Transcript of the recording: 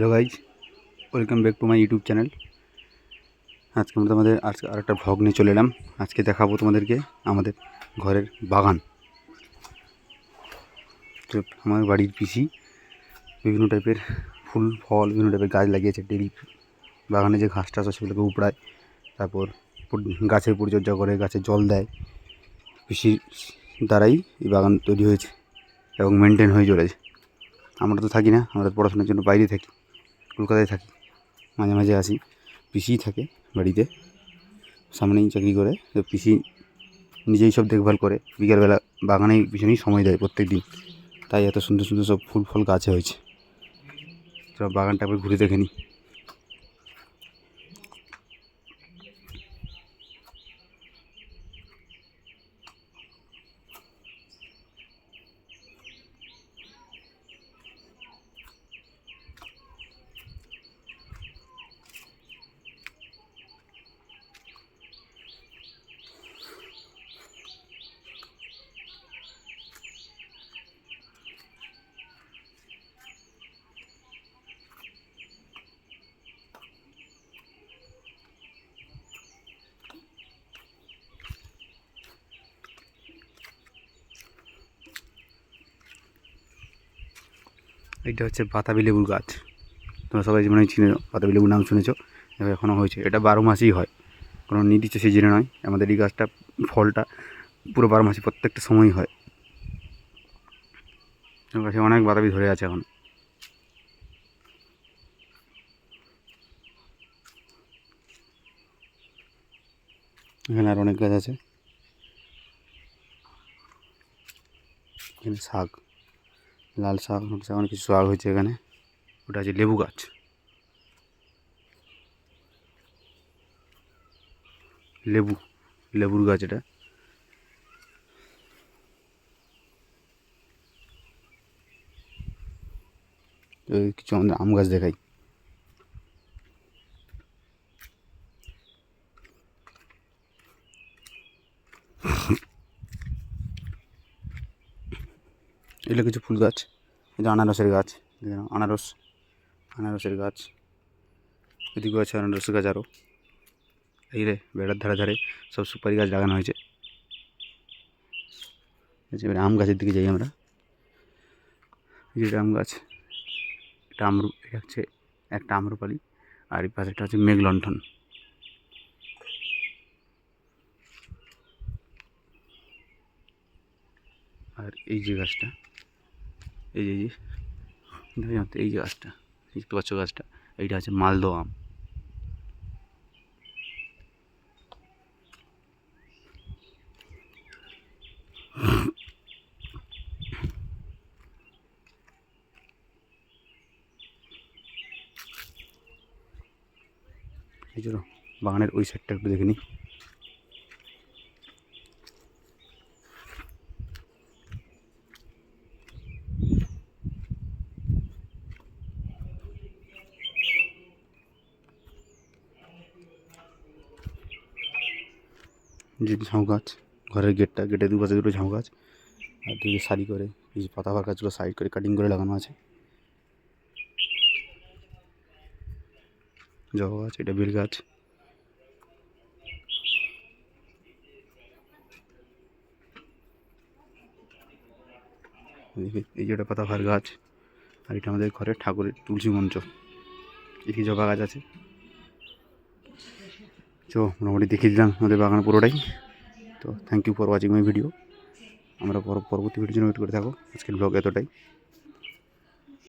Hello guys welcome back to my YouTube channel. আজকে আমরা তোমাদের আজকে আর একটা ভ্লগ নিয়ে চলে এলাম। আজকে দেখাবো তোমাদেরকে আমাদের ঘরের বাগান। আমার বাড়ির পিসি বিভিন্ন টাইপের ফুল, ফল, বিভিন্ন টাইপের গাছ লাগিয়েছে ডেলি বাগানে যে ঘাস টাস আছে সেগুলোকে উপড়ায়, তারপর গাছের পরিচর্যা করে, গাছে জল দেয়। পিসির দ্বারাই এই বাগান তৈরি হয়েছে এবং মেনটেন হয়ে চলেছে। আমরা তো থাকি না, আমরা পড়াশোনার জন্য বাইরে থাকি। কলকাতায় থাকি। মাঝে মাঝে আসি। পিসি থাকে বাড়িতে। সামনেই চাকরি করে। তো পিসি নিজেই সব দেখভাল করে। বিকেলবেলা বাগানে পিছনেই সময় দেয় প্রত্যেক দিন তাই এত সুন্দর সুন্দর সব ফুল ফল গাছে হয়েছে। সব বাগানটা একবার ঘুরে দেখে নিই এইটা হচ্ছে বাতাবি লেবুর গাছ। তোমরা সবাই মনে চিনে বাতাবি লেবুর নাম শুনেছো এবার এখনও হয়েছে। এটা বারো মাসই হয়। কোনো নির্দিষ্ট সিজনে নয়। আমাদের এই গাছটা, ফলটা পুরো বারো মাসে প্রত্যেকটা সময়ই হয়। কাছে অনেক বাতাবি ধরে আছে এখন। এখানে আর অনেক গাছ আছে। শাক। লাল শাক শাক, অনেক কিছু শাক হয়েছে এখানে। ওটা আছে লেবু গাছ। লেবু, লেবুর গাছ এটা। কিছু আমাদের আম গাছ দেখাই। এগুলো কিছু ফুল গাছ এটা আনারসের গাছ আনারস, আনারসের গাছ, এদিকেও আছে আনারসের গাছ আরও এই রে বেড়ার ধারে ধারে সব সুপারি গাছ লাগানো হয়েছে। এবারে আম গাছের দিকে যাই আমরা। এটা আম গাছ, এটা আমরু এটা হচ্ছে একটা আমরুপালি, আর এই পাশেটা হচ্ছে মেঘলণ্ঠন। আর এই যে গাছটা এই যে এই যে গাছটা, দেখতে পাচ্ছ গাছটা, এইটা হচ্ছে মালদো আম। এই চলো বাগানের ওই সাইডটা একটু দেখে নিই। যে ঝাউ গাছ, ঘরের গেটটা, গেটের দুপাশে দুটো ঝাউ গাছ, আর দুটো সারি করে যে পাতাবার গাছগুলো সাইড করে কাটিং করে লাগানো আছে। জবা গাছ, এটা বেল গাছ। এই যে একটা পাতাবাহার গাছ, আর এটা আমাদের ঘরের ঠাকুরের তুলসী মঞ্চ। এদিকে জবা গাছ আছে। তো মোটামুটি দেখিয়ে দিলাম আমাদের বাগান পুরোটাই। তো thank you for watching my video আমরা পর পরবর্তী ভিডিওর জন্য ওয়েট করে থাকো আজকের ব্লগ এতটাই।